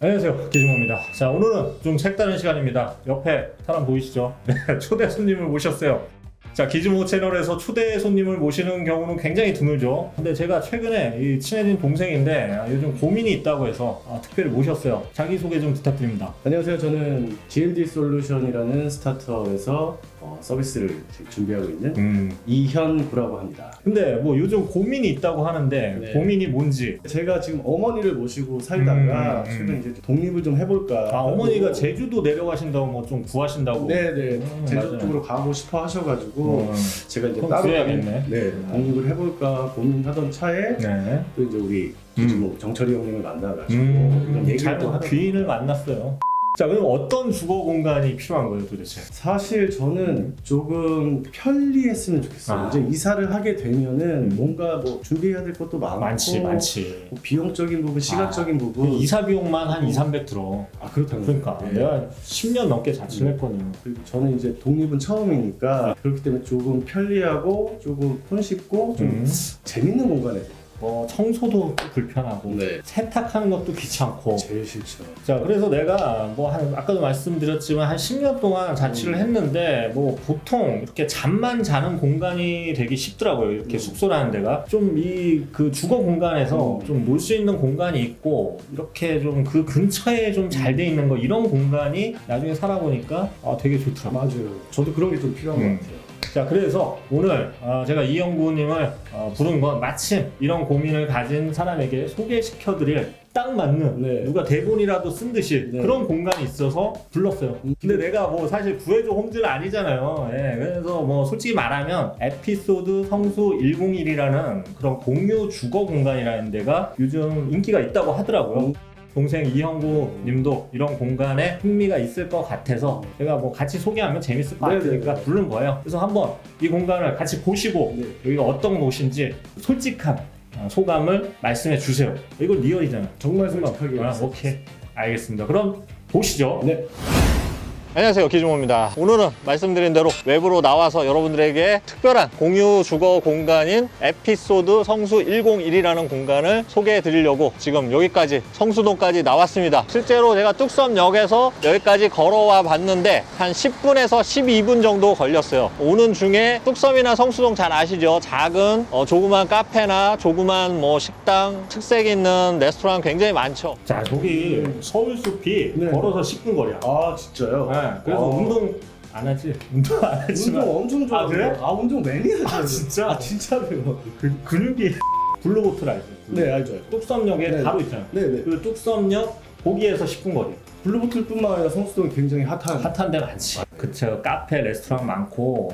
안녕하세요. 기준모입니다. 자 오늘은 좀 색다른 시간입니다. 옆에 사람 보이시죠? 네, 초대 손님을 모셨어요. 자 기즈모 채널에서 초대 손님을 모시는 경우는 굉장히 드물죠. 근데 제가 최근에 이 친해진 동생인데 아, 요즘 고민이 있다고 해서 아, 특별히 모셨어요. 자기소개 좀 부탁드립니다. 안녕하세요. 저는 GLD 솔루션이라는 스타트업에서 어, 서비스를 지금 준비하고 있는 음 이현 구라고 합니다. 근데 뭐 요즘 고민이 있다고 하는데 네. 고민이 뭔지 제가 지금 어머니를 모시고 살다가 음, 음. 최근 이제 독립을 좀 해볼까. 아 어머니가 제주도 내려가신다고 뭐 좀 구하신다고 네네 음, 제주 맞아요. 쪽으로 가고 싶어 하셔가지고 음, 제가 이제 그럼 따로 구해야겠네. 네 독립을 해볼까 고민하던 차에 네. 또 이제 우리 음. 정철이 형님을 만나가지고 음, 이런 얘기를 잘또 하다 귀인을 만났어요. 자, 그럼 어떤 주거 공간이 필요한 거예요, 도대체? 사실 저는 조금 편리했으면 좋겠어요. 아. 이제 이사를 하게 되면은 뭔가 뭐 준비해야 될 것도 많고 많지, 많지. 뭐 비용적인 부분, 시간적인 부분. 이사 비용만 한 2, 300 들어. 아 그렇다면 그러니까 네. 내가 10년 넘게 자취를 했거든. 그리고 저는 이제 독립은 처음이니까 그렇기 때문에 조금 편리하고 조금 손쉽고 좀 음. 재밌는 공간에 뭐 청소도 불편하고 네. 세탁하는 것도 귀찮고. 제일 싫죠. 자, 그래서 내가 뭐 한 아까도 말씀드렸지만 한 10년 동안 자취를 음. 했는데 뭐 보통 이렇게 잠만 자는 공간이 되기 쉽더라고요. 이렇게 음. 숙소라는 데가 좀 이 그 주거 공간에서 음. 좀 놀 수 있는 공간이 있고 이렇게 좀 그 근처에 좀 잘 돼 있는 거 이런 공간이 나중에 살아보니까 아, 되게 좋더라고요. 맞아요. 저도 그런 게 좀 필요한 음. 것 같아요. 자, 그래서 오늘 어, 제가 이영구님을 어, 부른 건 마침 이런 고민을 가진 사람에게 소개시켜드릴 딱 맞는 네. 누가 대본이라도 쓴 듯이 네. 그런 공간이 있어서 불렀어요. 음. 근데 내가 뭐 사실 구해줘 홈즈는 아니잖아요. 예, 그래서 뭐 솔직히 말하면 에피소드 성수 101이라는 그런 공유 주거 공간이라는 데가 요즘 인기가 있다고 하더라고요. 음. 동생 이형구 님도 이런 공간에 흥미가 있을 것 같아서 제가 뭐 같이 소개하면 재밌을 것 네네. 같으니까 부른 거예요. 그래서 한번 이 공간을 같이 보시고 네. 여기가 어떤 곳인지 솔직한 어, 소감을 말씀해 주세요. 이거 리얼이잖아. 정말 솔직하게. 아, 오케이. 알겠습니다. 그럼 보시죠. 네. 안녕하세요 기준모입니다 오늘은 말씀드린 대로 외부로 나와서 여러분들에게 특별한 공유 주거 공간인 에피소드 성수 101이라는 공간을 소개해 드리려고 지금 여기까지 성수동까지 나왔습니다 실제로 제가 뚝섬역에서 여기까지 걸어와 봤는데 한 10분에서 12분 정도 걸렸어요 오는 중에 뚝섬이나 성수동 잘 아시죠 작은 어, 조그만 카페나 조그만 뭐 식당 특색 있는 레스토랑 굉장히 많죠 자, 저기 서울숲이 네. 걸어서 10분 거리야. 아 진짜요? 네, 그래서 어. 운동 안 하지? 운동 안 하지만 운동 엄청 좋아. 아, 그래? 아 운동 매니 하죠. 아, 진짜? 아 진짜로요. 그 근육이 블루보틀 알죠? 네 알죠. 뚝섬역에 네. 바로 있잖아. 네네. 그 뚝섬역 거기에서 10분 거리. 블루보틀뿐만 아니라 성수동이 굉장히 핫한. 핫한 데 많지. 그쵸. 카페, 레스토랑 많고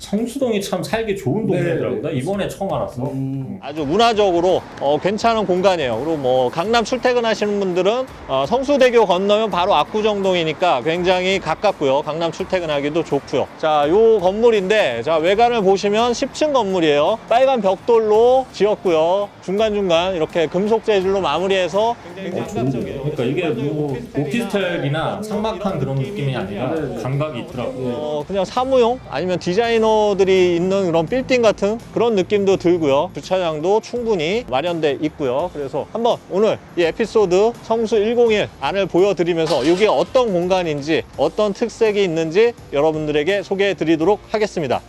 성수동이 참 살기 좋은 네, 동네더라고. 네. 나 이번에 처음 알았어. 음. 아주 문화적으로 어, 괜찮은 공간이에요. 그리고 뭐 강남 출퇴근하시는 분들은 어, 성수대교 건너면 바로 압구정동이니까 굉장히 가깝고요. 강남 출퇴근하기도 좋고요. 자, 요 건물인데 자 외관을 보시면 10층 건물이에요. 빨간 벽돌로 지었고요. 중간 중간 이렇게 금속 재질로 마무리해서 굉장히 어, 감각적이에요. 그러니까 이게 뭐 오피스텔이나 네. 상막한 그런 느낌이 아니라 네, 네. 감각이 있더라고. 어, 그냥 사무용 아니면 디자이너들이 있는 그런 빌딩 같은 그런 느낌도 들고요. 주차장도 충분히 마련돼 있고요. 그래서 한번 오늘 이 에피소드 성수 101 안을 보여드리면서 이게 어떤 공간인지 어떤 특색이 있는지 여러분들에게 소개해 드리도록 하겠습니다.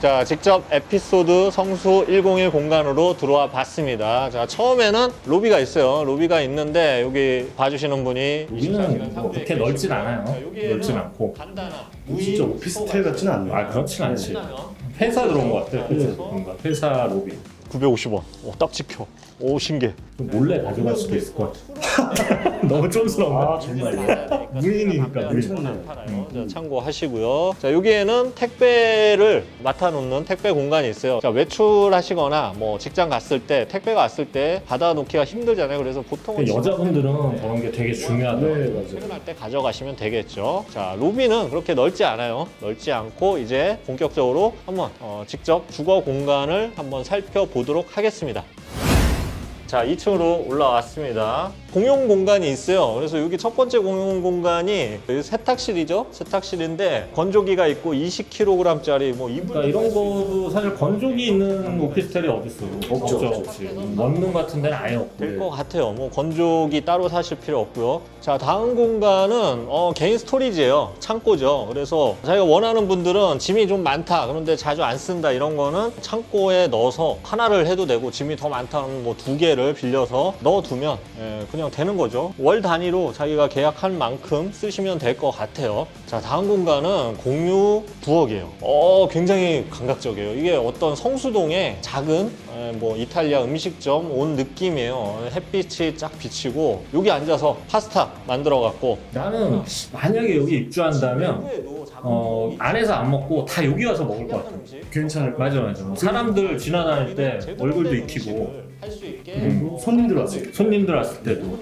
자, 직접 에피소드 성수 101 공간으로 들어와 봤습니다. 자, 처음에는 로비가 있어요. 로비가 있는데 여기 봐주시는 분이 24시간 여기는 뭐 그렇게 넓진. 않아요. 넓진 않고. 간단한 진짜 오피스텔 같지는 않네요. 아 그렇진 않지. 끝나면 회사 들어온 것 같아. 네. 뭔가 회사 로비. 950원. 오, 딱 지켜. 오, 신기해. 좀 몰래 가져갈 수도 있을 것 같아. 너무 촌스러운데. 아 정말요? 무인이니까, 무인. 안 팔아요. 음. 자, 참고하시고요. 자, 여기에는 택배를 맡아놓는 택배 공간이 있어요. 자, 외출하시거나 뭐 직장 갔을 때 택배가 왔을 때 받아놓기가 힘들잖아요. 그래서 보통은 근데 여자분들은 그런 게 되게 중요하더라고. 네 맞아요. 퇴근할 때 가져가시면 되겠죠. 자, 로비는 그렇게 넓지 않아요. 넓지 않고 이제 본격적으로 한번 어, 직접 주거 공간을 한번 살펴보도록 하겠습니다. 자, 2층으로 올라왔습니다. 공용 공간이 있어요. 그래서 여기 첫 번째 공용 공간이 여기 세탁실이죠. 세탁실인데 건조기가 있고 20kg짜리 뭐 이불 그러니까 이런 거도 사실 건조기 있는 오피스텔이? 없죠, 없죠. 없지. 원룸 같은 데는 아예 없고. 될 것 같아요. 뭐 건조기 따로 사실 필요 없고요. 자, 다음 공간은 어, 개인 스토리지예요. 창고죠. 그래서 자기가 원하는 분들은 짐이 좀 많다. 그런데 자주 안 쓴다. 이런 거는 창고에 넣어서 하나를 해도 되고 짐이 더 많다면 뭐 두 개를 빌려서 넣어두면 예, 그냥 되는 거죠. 월 단위로 자기가 계약한 만큼 쓰시면 될 것 같아요. 자, 다음 공간은 공유 부엌이에요. 어, 굉장히 감각적이에요. 이게 어떤 성수동의 작은 예, 뭐 이탈리아 음식점 온 느낌이에요. 햇빛이 쫙 비치고 여기 앉아서 파스타 만들어 갖고 나는 만약에 여기 입주한다면 어, 안에서 안 먹고 다 여기 와서 먹을 것 같아. 괜찮을 것 맞아 맞아. 뭐 사람들 지나다닐 때 얼굴도 익히고 할 수 있게 같아요. 손님들 왔어요. 손님들 왔을 때도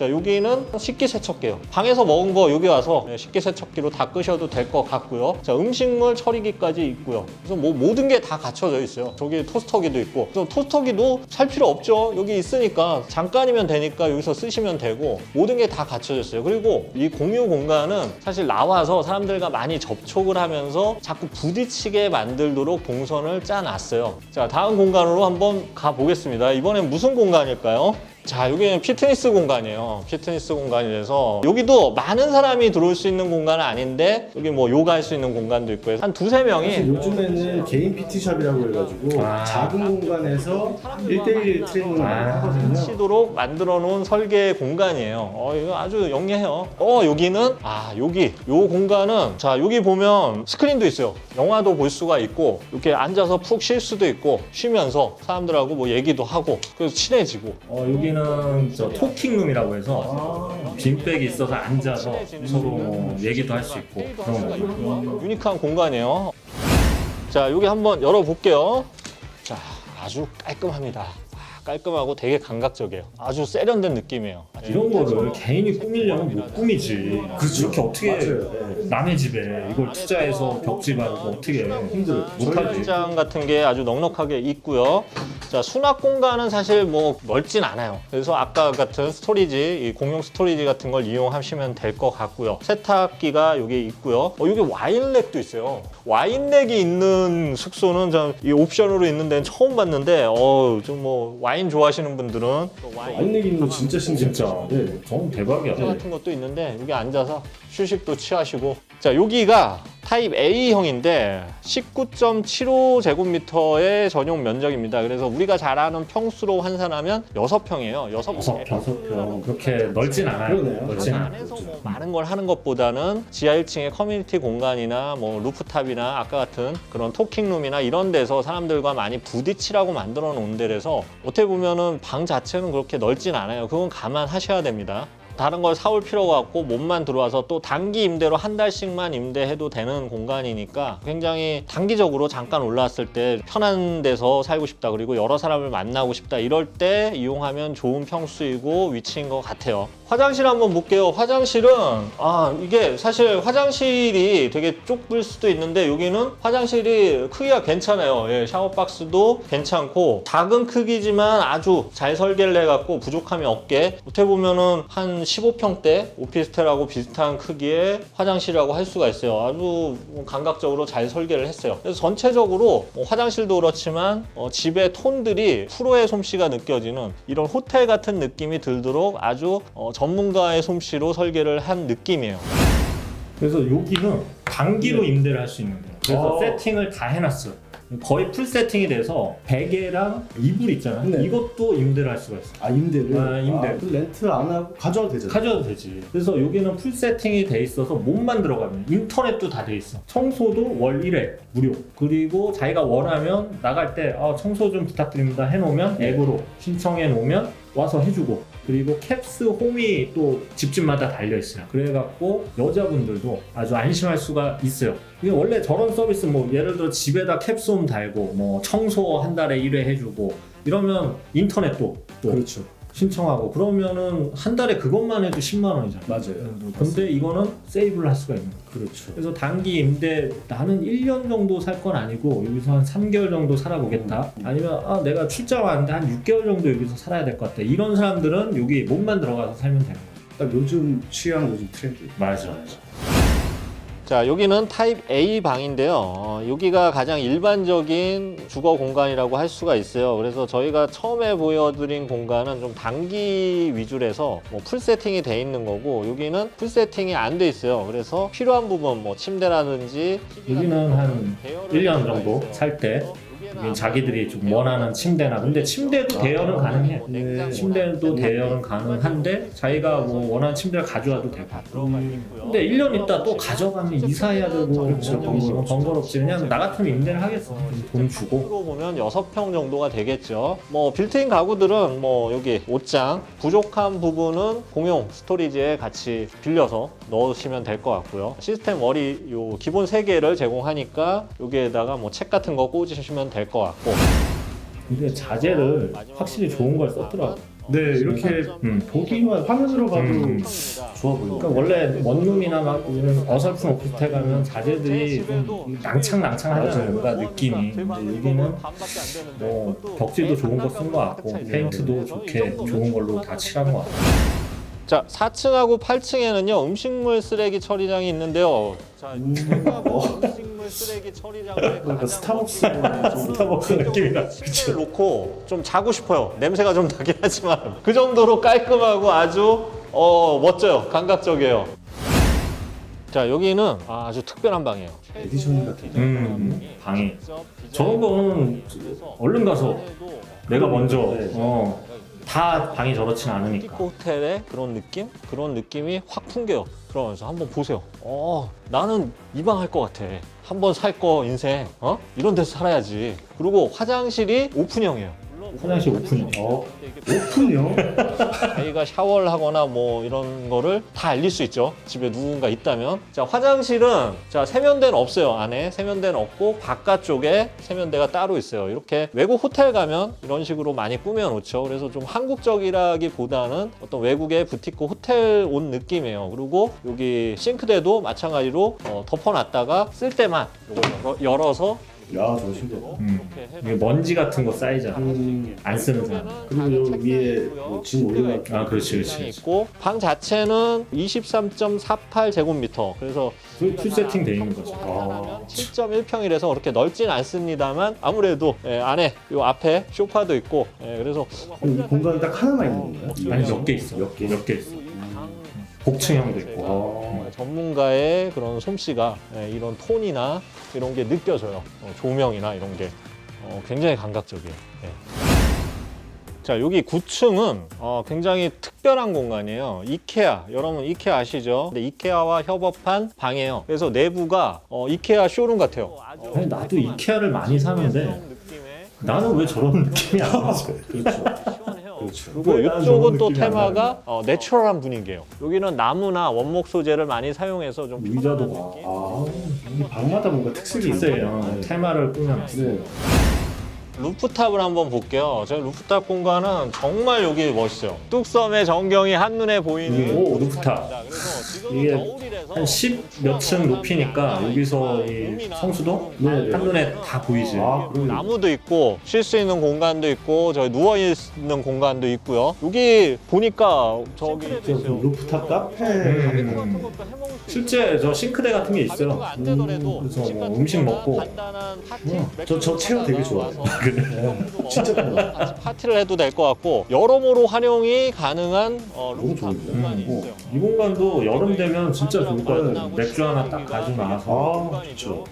자 여기는 식기 세척기예요. 방에서 먹은 거 여기 와서 네, 식기 세척기로 닦으셔도 될 것 같고요. 자 음식물 처리기까지 있고요. 그래서 뭐 모든 게 다 갖춰져 있어요. 저기 토스터기도 있고. 토스터기도 살 필요 없죠. 여기 있으니까 잠깐이면 되니까 여기서 쓰시면 되고 모든 게 다 갖춰져 있어요. 그리고 이 공유 공간은 사실 나와서 사람들과 많이 접촉을 하면서 자꾸 부딪히게 만들도록 동선을 짜놨어요. 자 다음 공간으로 한번 가보겠습니다. 이번엔 무슨 공간일까요? 자, 여기는 피트니스 공간이에요. 피트니스 공간이라서 여기도 많은 사람이 들어올 수 있는 공간은 아닌데 여기 뭐 요가 할 수 있는 공간도 있고 해서 한 두세 명이 사실 요즘에는 개인 PT샵이라고 해가지고 아. 작은 공간에서 1대1 트레이닝을 많이 아. 하거든요. 치도록 만들어 놓은 설계 공간이에요. 어, 이거 아주 영리해요. 어, 여기는 아, 여기 요 공간은 자, 여기 보면 스크린도 있어요. 영화도 볼 수가 있고 이렇게 앉아서 푹 쉴 수도 있고 쉬면서 사람들하고 뭐 얘기도 하고 그래서 친해지고 어, 여기 는 저 토킹룸이라고 해서 빈백이 있어서 앉아서 서로 뭐 얘기도 할 수 있고 그런 거. 유니크한 공간이에요. 자, 여기 한번 열어볼게요. 자, 아주 깔끔합니다. 아, 깔끔하고 되게 감각적이에요. 아주 세련된 느낌이에요. 이런 거를 개인이 꾸미려면 못 꾸미지. 그렇죠. 이렇게 어떻게 맞아요. 네. 남의 집에 이걸 투자해서 벽지 바르고 어떻게 힘들어요. 못하지. 철장 같은 게 아주 넉넉하게 있고요. 자, 수납 공간은 사실 뭐 넓진 않아요. 그래서 아까 같은 스토리지, 이 공용 스토리지 같은 걸 이용하시면 될 것 같고요. 세탁기가 여기 있고요. 어, 여기 와인렉도 있어요. 와인렉이 있는 숙소는 전이 옵션으로 있는 데는 처음 봤는데, 어, 좀 뭐 와인 좋아하시는 분들은 또 와인 와인 렉 있는 거 진짜 신기해요. 진짜. 네. 정말 대박이야. 같은 것도 있는데 여기 앉아서 휴식도 취하시고 자 여기가 타입 A형인데 19.75제곱미터의 전용 면적입니다. 그래서 우리가 잘 아는 평수로 환산하면 6평이에요. 6평. 여섯 다섯 평 그렇게 넓진 않아요. 그러네요. 넓진 않아요. 안에서 뭐 많은 걸 하는 것보다는 지하 1층의 커뮤니티 공간이나 뭐 루프탑이나 아까 같은 그런 토킹룸이나 이런 데서 사람들과 많이 부딪히라고 만들어 놓은 데라서 어떻게 보면은 방 자체는 그렇게 넓진 않아요. 그건 감안하셔야 됩니다. 다른 걸 사올 필요가 없고 몸만 들어와서 또 단기 임대로 한 달씩만 임대해도 되는 공간이니까 굉장히 단기적으로 잠깐 올라왔을 때 편한 데서 살고 싶다 그리고 여러 사람을 만나고 싶다 이럴 때 이용하면 좋은 평수이고 위치인 것 같아요. 화장실 한번 볼게요. 화장실은 아 이게 사실 화장실이 되게 좁을 수도 있는데 여기는 화장실이 크기가 괜찮아요. 예, 샤워 박스도 괜찮고 작은 크기지만 아주 잘 설계를 해갖고 부족함이 없게 어떻게 보면은 한 15평대 오피스텔하고 비슷한 크기의 화장실이라고 할 수가 있어요. 아주 감각적으로 잘 설계를 했어요. 그래서 전체적으로 뭐 화장실도 그렇지만 어, 집의 톤들이 프로의 솜씨가 느껴지는 이런 호텔 같은 느낌이 들도록 아주 어, 전문가의 솜씨로 설계를 한 느낌이에요. 그래서 여기는 단기로 임대를 할 수 있는 거예요. 그래서 어. 세팅을 다 해놨어요. 거의 풀 세팅이 돼서 베개랑 이불 있잖아요. 네. 이것도 임대를 할 수가 있어요. 아 임대를? 아, 임대. 그 렌트 안 하고 가져와도 되잖아요. 가져도 되지. 그래서 여기는 풀 세팅이 돼 있어서 몸만 들어가면 인터넷도 다 돼 있어. 청소도 월 1회 무료. 그리고 자기가 원하면 나갈 때 아, 청소 좀 부탁드립니다 해놓으면 앱으로 신청해 놓으면 와서 해주고 그리고 캡스 홈이 또 집집마다 달려 있어요. 그래갖고 여자분들도 아주 안심할 수가 있어요. 이게 원래 저런 서비스 뭐 예를 들어 집에다 캡스 홈 달고 뭐 청소 한 달에 1회 해주고 이러면 인터넷도 또 그렇죠. 신청하고 그러면은 한 달에 그것만 해도 10만 원이잖아. 맞아요. 근데 이거는 세이브를 할 수가 있는 거야. 그렇죠. 그래서 단기 임대 나는 1년 정도 살 건 아니고 여기서 한 3개월 정도 살아보겠다. 아니면 아 내가 출장 왔는데 한 6개월 정도 여기서 살아야 될 것 같아. 이런 사람들은 여기 몸만 들어가서 살면 되는 거야. 딱 요즘 취향, 요즘 트렌드. 맞아. 자, 여기는 타입 A 방인데요. 어, 여기가 가장 일반적인 주거 공간이라고 할 수가 있어요. 그래서 저희가 처음에 보여드린 공간은 좀 단기 위주라서 뭐 풀 세팅이 돼 있는 거고 여기는 풀 세팅이 안 돼 있어요. 그래서 필요한 부분 뭐 침대라든지 여기는 한 1년 정도 살 때 자기들이 좀 원하는 침대나 근데 침대도 대여는 가능해. 네. 침대도 대여는 가능한데 자기가 뭐 원하는 침대를 가져와도 되고. 근데 1년 있다 또 가져가면 이사해야 되고 그렇죠. 뭐 번거롭, 번거롭지 그냥 나 같으면 임대를 하겠어 돈 주고 으로 보면 6평 정도가 되겠죠. 뭐 빌트인 가구들은 뭐 여기 옷장 부족한 부분은 공용 스토리지에 같이 빌려서 넣으시면 될 것 같고요. 시스템 월이 요 기본 3개를 제공하니까 여기에다가 뭐 책 같은 거 꽂으시면 될 것 같고 근데 자재를 확실히 좋은 걸 썼더라고 네, 이렇게 음. 보기만 화면으로 봐도 음. 좋아 보이니까. 그러니까 원래 원룸이나 막 이런 어설픈 오피스텔 가면 자재들이 좀 낭창낭창하잖아요 뭔가 느낌이 근데 여기는 뭐 벽지도 좋은 거쓴거 같고 페인트도 좋게 좋은 걸로 다 칠한 거 같고 자 4층하고 8층에는요 음식물 쓰레기 처리장이 있는데요. 자 여기가 뭐 음식물 쓰레기 처리장을 그러니까 스타벅스 스타벅스 느낌이다 침대를 놓고 좀 자고 싶어요. 냄새가 좀 나긴 하지만 그 정도로 깔끔하고 아주 어 멋져요. 감각적이에요. 자 여기는 아주 특별한 방이에요. 에디션 같은. 음 방이 저런 거는 얼른 가서 내가 먼저 네. 어, 다 방이 저렇진 않으니까 호텔의 그런 느낌? 그런 느낌이 확 풍겨요. 들어가면서 한번 보세요. 어, 나는 이 방 할 것 같아. 한번 살 거 인생, 어? 이런 데서 살아야지. 그리고 화장실이 오픈형이에요. 화장실 오픈이요 어, 오픈이요? 자기가 샤워를 하거나 뭐 이런 거를 다 알릴 수 있죠. 집에 누군가 있다면. 자, 화장실은 자, 세면대는 없어요. 안에 세면대는 없고 바깥쪽에 세면대가 따로 있어요. 이렇게 외국 호텔 가면 이런 식으로 많이 꾸며 놓죠. 그래서 좀 한국적이라기보다는 어떤 외국의 부티크 호텔 온 느낌이에요. 그리고 여기 싱크대도 마찬가지로 어, 덮어 놨다가 쓸 때만 이걸 열어, 열어서 야, 저 신기하다. 음. 해서 이게 먼지 같은 거 쌓이잖아 음, 안 쓰는 사람 그리고 여기 위에 뭐 짐 올려놔. 아, 그렇지, 그렇지. 있고 방 자체는 23.48 제곱미터. 그래서 풀, 풀 세팅 돼 있는 거죠 아. 7.1평이라서 그렇게 넓진 않습니다만 아무래도 예, 안에 요 앞에 쇼파도 있고 예, 그래서 이 공간 딱 하나만 있는 건가요? 아니 몇 개 있어 몇 개 몇 개 있어 복층형도 있고 아, 어, 전문가의 그런 솜씨가 예, 이런 톤이나 이런 게 느껴져요. 어, 조명이나 이런 게 어, 굉장히 감각적이에요. 예. 자 여기 9층은 어, 굉장히 특별한 공간이에요. 이케아 여러분 이케아 아시죠? 근데 이케아와 협업한 방이에요. 그래서 내부가 어, 이케아 쇼룸 같아요. 아니 나도 이케아를 많이 사는데 나는 왜 저런 느낌이 안 나지 그렇죠. 그렇죠. 그렇죠. 그리고 왜 나는 이쪽은 또 테마가 어, 내추럴한 분위기예요. 여기는 나무나 원목 소재를 많이 사용해서 좀 의자도 편안한 느낌? 아, 이 방마다 뭔가 특색이 있어요. 있어요 테마를 꾸며놨어 네. 루프탑을 한번 볼게요. 저 루프탑 공간은 정말 여기 멋있어요. 뚝섬의 전경이 한눈에 보이는 오, 루프탑. 자, 그래서 이게 한 10 몇 층 높이니까 여기서 이 성수도 네, 네. 한눈에 다 보이지 아, 그러네. 나무도 있고 쉴 수 있는 공간도 있고 저기 누워 있는 공간도 있고요. 여기 보니까 저기 저 루프탑 카페. 음. 실제 저 싱크대 같은 게 있어요 음, 그래서 뭐 음식 먹고. 음, 저- 저 체어 되게 좋아해요. 와서 진짜 파티를 해도 될 것 같고 여러모로 활용이 가능한 어, 너무 루프탑 좋은데? 공간이 음, 있어요. 이 공간도 여름 되면 진짜 좋을 것 같아요 맥주 하나 딱 가지고 나와서 아, 그렇죠.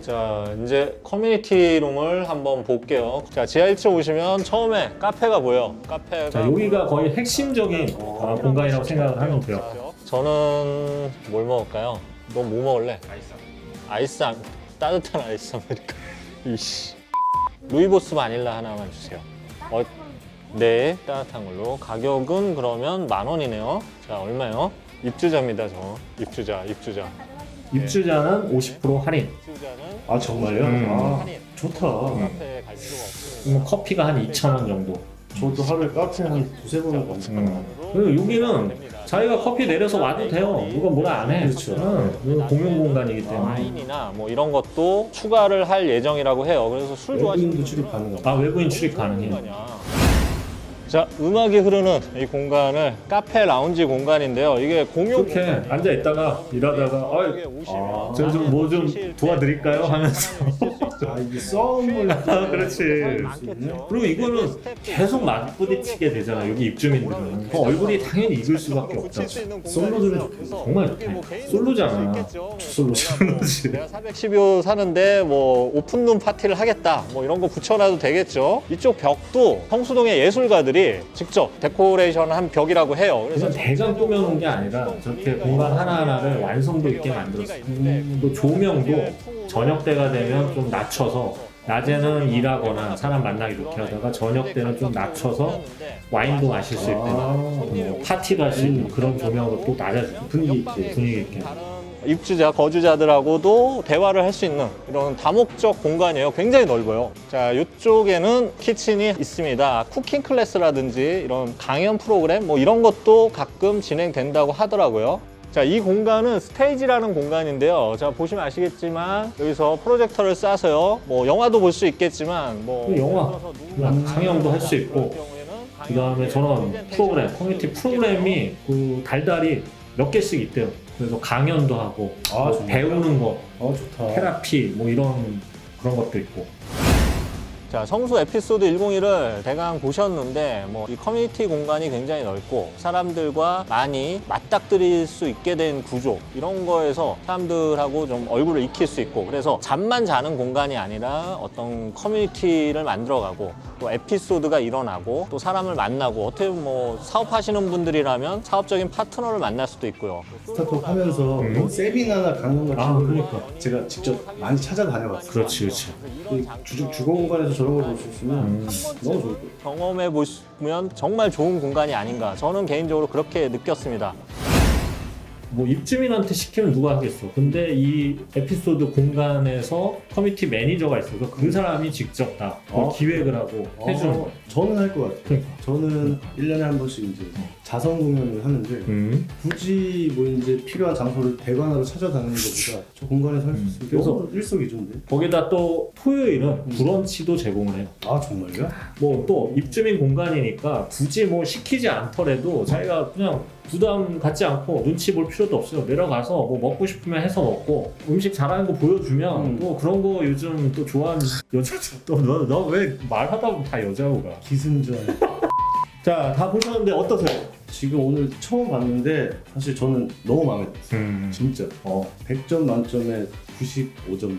자 이제 커뮤니티 룸을 한번 볼게요. 자 지하 1층 오시면 처음에 카페가 보여. 카페가 자 여기가 거의 핵심적인 어, 공간이라고 생각을 하면 돼요 저는 뭘 먹을까요? 너 뭐 먹을래? 아이스 아 따뜻한 아이스 아메리카. 이씨. 루이보스 바닐라 하나만 주세요. 어, 네, 따뜻한 걸로. 가격은 그러면 만 원이네요. 자, 얼마요? 입주자입니다, 저. 입주자, 입주자. 입주자는 50% 할인 입주자는 아, 정말요? 음. 아, 할인. 좋다. 카페에 갈 필요가 없어요. 뭐 커피가 한 2,000원 정도 저도 하루에 카페 한 두세 번은 갑니다. 음. 그리고 여기는 자기가 커피 내려서 와도 돼요. 누가 뭐라 안 해. 그렇죠. 응, 이거 공용 공간이기 때문에. 와인이나 뭐 이런 것도 추가를 할 예정이라고 해요. 그래서 술 좋아하시는 외국인도 분들은 출입 가능합니다. 아 외부인 출입 가능해요. 자, 음악이 흐르는 이 공간을 카페 라운지 공간인데요. 이게 공용 이렇게 앉아 있다가 일하다가 어이, 아, 제가 좀뭐좀 도와드릴까요? 하면서. 아 이게 썸을 아, 그렇지. 많겠죠. 그리고 이거는 계속 맞부딪히게 되잖아 여기 입주민들은 그 얼굴이 당연히 익을 수밖에 없죠 솔로들은 좋겠어. 정말 좋대. 솔로잖아. 솔로 솔로지 내가 410여 사는데 뭐 오픈룸 파티를 하겠다 뭐 이런 거 붙여놔도 되겠죠 이쪽 벽도 성수동의 예술가들이 직접 데코레이션 한 벽이라고 해요. 그래서 그래서 대강 꾸며놓은 게 아니라 저렇게 공간 하나하나를 완성도 있게 만들었어 또 조명도 저녁 때가 되면 좀 낮춰서 낮에는 일하거나 사람 만나기 좋게 하다가 저녁 때는 좀 낮춰서 와인도 마실 수 있고 뭐수 있는 그런 조명으로 또 낮아지고 분위기 있게 분위기 있게 입주자 거주자들하고도 대화를 할 수 있는 이런 다목적 공간이에요 굉장히 넓어요 자 이쪽에는 키친이 있습니다 쿠킹 클래스라든지 이런 강연 프로그램 뭐 이런 것도 가끔 진행된다고 하더라고요 자, 이 공간은 스테이지라는 공간인데요. 자, 보시면 아시겠지만 여기서 프로젝터를 쏴서요. 뭐 영화도 볼 수 있겠지만 뭐그 영화, 누군가 상영도 할 수 있고, 그 다음에 저런 프로그램, 커뮤니티 프로그램이 그 달달이 몇 개씩 있대요. 그래서 강연도 하고, 아, 뭐? 배우는 거, 아. 테라피, 뭐 이런 그런 것도 있고. 자, 성수 에피소드 101을 대강 보셨는데 뭐 이 커뮤니티 공간이 굉장히 넓고 사람들과 많이 맞닥뜨릴 수 있게 된 구조 이런 거에서 사람들하고 좀 얼굴을 익힐 수 있고 그래서 잠만 자는 공간이 아니라 어떤 커뮤니티를 만들어가고 또 에피소드가 일어나고 또 사람을 만나고 어떻게 보면 뭐 사업하시는 분들이라면 사업적인 파트너를 만날 수도 있고요. 스타트업 하면서 음. 뭐 세미나나 강연 같은 아, 걸 그러니까. 제가 직접 많이 찾아다녀봤어요. 그렇지, 그렇지. 이 주, 주거 공간에서 저런 걸 볼 수 있으면 음. 너무 좋을 거예요. 경험해 보시면 정말 좋은 공간이 아닌가 저는 개인적으로 그렇게 느꼈습니다. 뭐 입주민한테 시키면 누가 하겠어. 근데 이 에피소드 공간에서 커뮤니티 매니저가 있어서 그 사람이 직접 다 그걸 어. 기획을 하고 해주는 어, 거야. 저는 할 것 같아요. 그러니까. 저는 1년에 한 번씩 이제 자선 공연을 하는데 음. 굳이 뭐 이제 필요한 장소를 대관하러 찾아다니는 것보다 저 공간에서 할수 음. 있으면 그래서- 너무 일석이조인데. 거기다 또 토요일은 브런치도 제공을 해요. 아 정말요? 뭐 또 입주민 공간이니까 굳이 뭐 시키지 않더라도 자기가 그냥 부담 갖지 않고 눈치 볼 필요도 없어요. 내려가서 뭐 먹고 싶으면 해서 먹고 음식 잘하는 거 보여주면 음. 또 그런 거 요즘 또 좋아하는 여자들 또너 왜 말하다 보면 다 여자고 가. 기승전. 자, 다 보셨는데 어떠세요? 지금 오늘 처음 봤는데 사실 저는 너무 마음에 들었어요. 음. 진짜. 어. 100점 만점에 95점.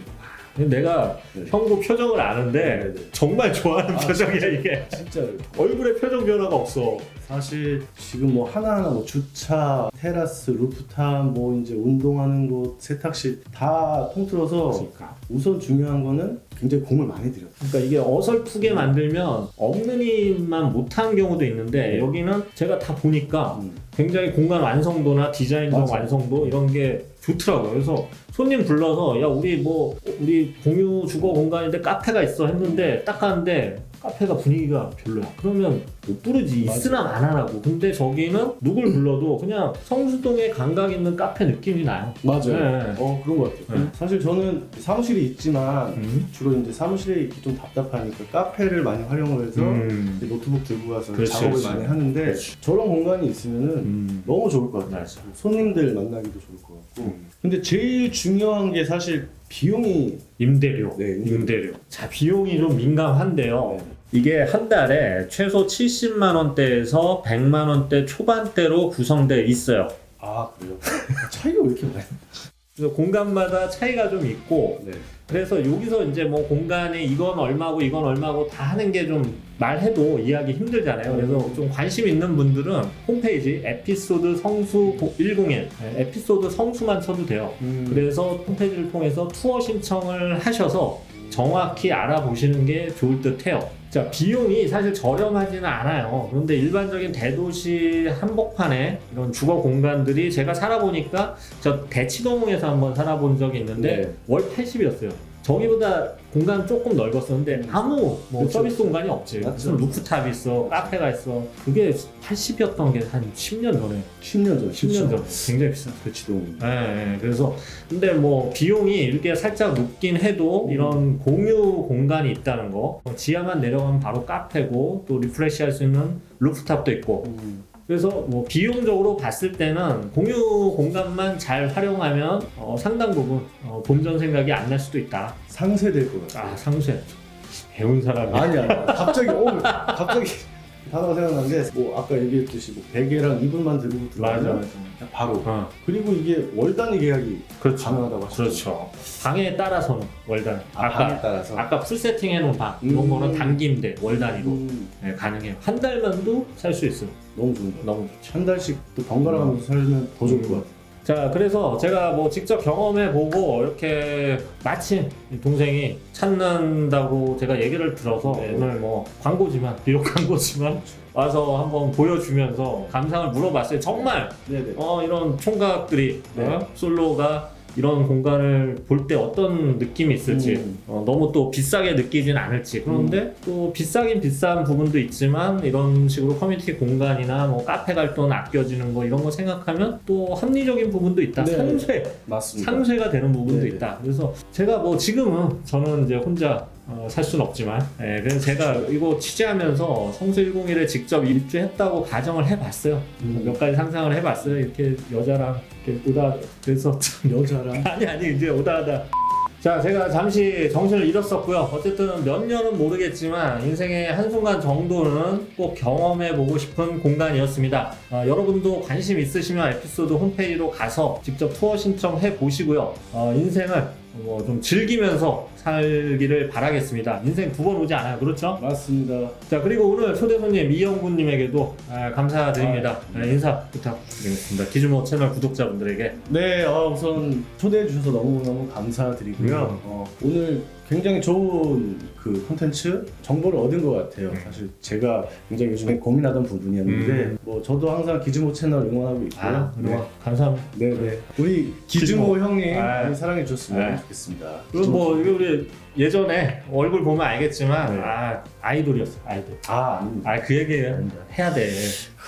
내가 네. 형구 표정을 아는데 네, 네. 정말 좋아하는 아, 표정이야 이게. 진짜 얼굴에 표정 변화가 없어. 사실 지금 뭐 하나하나 뭐 주차, 테라스, 루프탑, 뭐 이제 운동하는 곳, 세탁실 다 통틀어서 그러니까. 우선 중요한 거는 굉장히 공을 많이 들였어요. 그러니까 이게 어설프게 만들면 없는 힘만 못하는 경우도 있는데 네. 여기는 제가 다 보니까 음. 굉장히 공간 완성도나 디자인적 맞아요. 완성도 이런 게 좋더라고요. 그래서 손님 불러서 야 우리 뭐 우리 공유 주거 공간인데 카페가 있어 했는데 딱 가는데 카페가 분위기가 별로야. 그러면 못 부르지 맞아요. 있으나 마나라고. 근데 저기는 누굴 불러도 그냥 성수동에 감각 있는 카페 느낌이 나요. 맞아요. 네. 어 그런 것 같아요. 네. 사실 저는 사무실이 있지만 음. 주로 이제 사무실에 있기 좀 답답하니까 카페를 많이 활용을 해서 음. 이제 노트북 들고 가서 그렇지, 작업을 그렇지. 많이 하는데. 저런 공간이 있으면은 음. 너무 좋을 것 같아요. 맞아. 손님들 만나기도 좋을 것 같고. 음. 근데 제일 중요한 게 사실 비용이 임대료. 네, 임대료. 임대료. 자, 비용이 좀 민감한데요. 네. 이게 한 달에 최소 70만 원대에서 100만 원대 초반대로 구성되어 있어요. 아 그래요? 차이가 왜 이렇게 많이? 그래서 공간마다 차이가 좀 있고 네. 그래서 여기서 이제 뭐 공간에 이건 얼마고 이건 얼마고 다 하는 게 좀 말해도 이해하기 힘들잖아요. 그래서 좀 관심 있는 분들은 홈페이지 에피소드 성수 101 에피소드 성수만 쳐도 돼요. 음. 그래서 홈페이지를 통해서 투어 신청을 하셔서 정확히 알아보시는 게 좋을 듯 해요. 자, 비용이 사실 저렴하지는 않아요. 그런데 일반적인 대도시 한복판에 이런 주거 공간들이 제가 살아보니까 저 대치동에서 한번 살아본 적이 있는데 네. 월 80이었어요. 저기보다 공간 조금 넓었었는데 아무 뭐 그쵸. 서비스 공간이 없지. 맞죠. 무슨 루프탑이 있어, 카페가 있어. 그게 80이었던 게 한 10년 전에, 10년 전 10년 전 굉장히 비쌌어. 그치동 예, 예. 그래서 근데 뭐 비용이 이렇게 살짝 높긴 해도 음. 이런 공유 공간이 있다는 거 어, 지하만 내려가면 바로 카페고 또 리프레시 할 수 있는 루프탑도 있고 음. 그래서 뭐 비용적으로 봤을 때는 공유 공간만 잘 활용하면 어, 상당 부분 어, 본전 생각이 안 날 수도 있다. 상세될 것 같아요. 아 상세 배운 사람이 아니 아니 갑자기 오 갑자기 단어가 생각난 게 뭐 아까 얘기했듯이 뭐 베개랑 이불만 들고 맞아 들어가면 맞아 바로. 어, 그리고 이게 월 단위 계약이 그렇죠. 가능하다고 하시죠. 그렇죠. 방에 따라서는 월단 아, 아까 방에 따라서? 아까 풀 세팅 해 놓은 방 이런 음. 거는 단기 임대 월 단위로. 음, 네, 가능해요. 한 달만도 살 수 있어요. 너무 좋은 거 너무 좋죠. 한 달씩 또 번갈아가면서 살면 더 좋을 것 음. 같아요 자, 그래서 제가 뭐 직접 경험해 보고 이렇게 마침 이 동생이 찾는다고 제가 얘기를 들어서 네. 오늘 뭐 광고지만 비록 광고지만 와서 한번 보여주면서 감상을 물어봤어요. 정말 네네 어, 이런 총각들이 네. 어, 솔로가 이런 공간을 볼 때 어떤 느낌이 있을지 음. 어, 너무 또 비싸게 느끼진 않을지. 그런데 또 비싸긴 비싼 부분도 있지만 이런 식으로 커뮤니티 공간이나 뭐 카페 갈 돈 아껴지는 거 이런 거 생각하면 또 합리적인 부분도 있다. 네. 상쇄. 맞습니다. 상쇄가 되는 부분도 네, 있다. 그래서 제가 뭐 지금은 저는 이제 혼자 어, 살 수는 없지만 예, 그래서 제가 이거 취재하면서 성수 101에 직접 입주했다고 가정을 해봤어요 음. 몇 가지 상상을 해봤어요. 이렇게 여자랑 이렇게 오다 그래서 참 여자랑 아니 아니 이제 오다 하다. 자 제가 잠시 정신을 잃었었고요. 어쨌든 몇 년은 모르겠지만 인생의 한 순간 정도는 꼭 경험해 보고 싶은 공간이었습니다. 아, 여러분도 관심 있으시면 에피소드 홈페이지로 가서 직접 투어 신청해 보시고요. 어, 인생을 뭐 좀 즐기면서 살기를 바라겠습니다. 인생 두 번 오지 않아요. 그렇죠? 맞습니다 자 그리고 오늘 초대 손님 이영구님에게도 아, 감사드립니다. 아, 아, 인사 부탁드리겠습니다. 기준모 채널 구독자분들에게 네, 어, 우선 초대해 주셔서 너무너무 감사드리고요. 음. 어, 오늘 굉장히 좋은 그 콘텐츠 정보를 얻은 것 같아요. 사실 제가 굉장히 요즘에 고민하던 부분이었는데 음. 뭐 저도 항상 기즈모 채널 응원하고 있고요. 아 그동안 감사합니다. 네, 네. 우리 기즈모, 기즈모. 형님 아. 많이 사랑해 주셨으면 네. 좋겠습니다. 그리고 뭐 이게 우리 예전에 얼굴 보면 알겠지만 네. 아 아이돌이었어 아이돌. 아, 아닙니다. 아 그 얘기 해야 돼.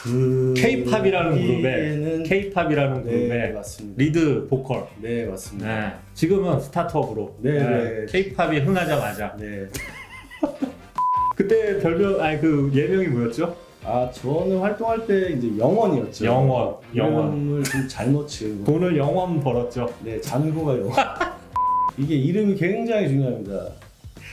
그 K-팝이라는 그룹에 K-팝이라는 네, 그룹의 맞습니다. 리드 보컬. 네, 맞습니다. 네. 지금은 스타트업으로 네, 네. K-팝이 흔하자마자 네. 그때 별명 아니 그 예명이 뭐였죠? 아, 저는 활동할 때 이제 영원이었죠. 영원, 영원. 이름을 좀 잘못 지은 거. 돈을 영원 벌었죠. 네, 잔고가 영. 이게 이름이 굉장히 중요합니다.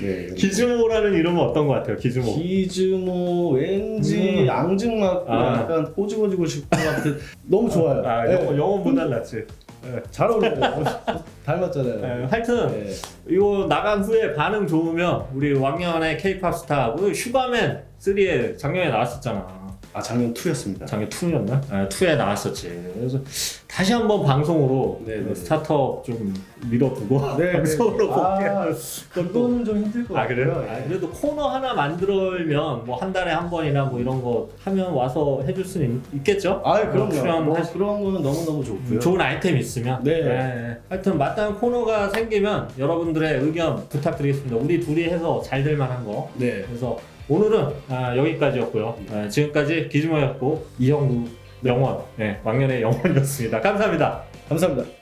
네. 기즈모라는 이름은 어떤 것 같아요? 기즈모. 기즈모 왠지 음. 앙증맞고 아. 약간 꼬집어지고 싶은 것 같은 너무 좋아요. 아, 네. 영원, 영원보단 낫지. 네. 잘 어울려요. 닮았잖아요. 네, 하여튼 네. 이거 나간 후에 반응 좋으면 우리 왕년의 K-팝 스타 그 슈가맨 3에 작년에 나왔었잖아. 아 작년 2였습니다. 작년 2였나? 아, 2에 나왔었지. 그래서 다시 한번 방송으로 네, 그 네. 스타트업 좀 밀어두고 네, 방송으로 네. 볼게요. 아, 그거는 좀 힘들 것 아 같아요. 그래요? 아, 그래도 코너 하나 만들면 뭐 한 달에 한 번이나 뭐 이런 거 하면 와서 해줄 수는 있, 겠죠 아, 그럼요. 출연 뭐 하시- 그런 거는 너무 너무 좋고요. 좋은 아이템 있으면 네. 하여튼 마땅한 코너가 생기면 여러분들의 의견 부탁드리겠습니다. 우리 둘이 해서 잘 될 만한 거. 네. 그래서 오늘은 아, 여기까지였고요. 아, 지금까지 기즈모였고 이형구 영원, 네, 왕년의 영원이었습니다. 감사합니다. 감사합니다.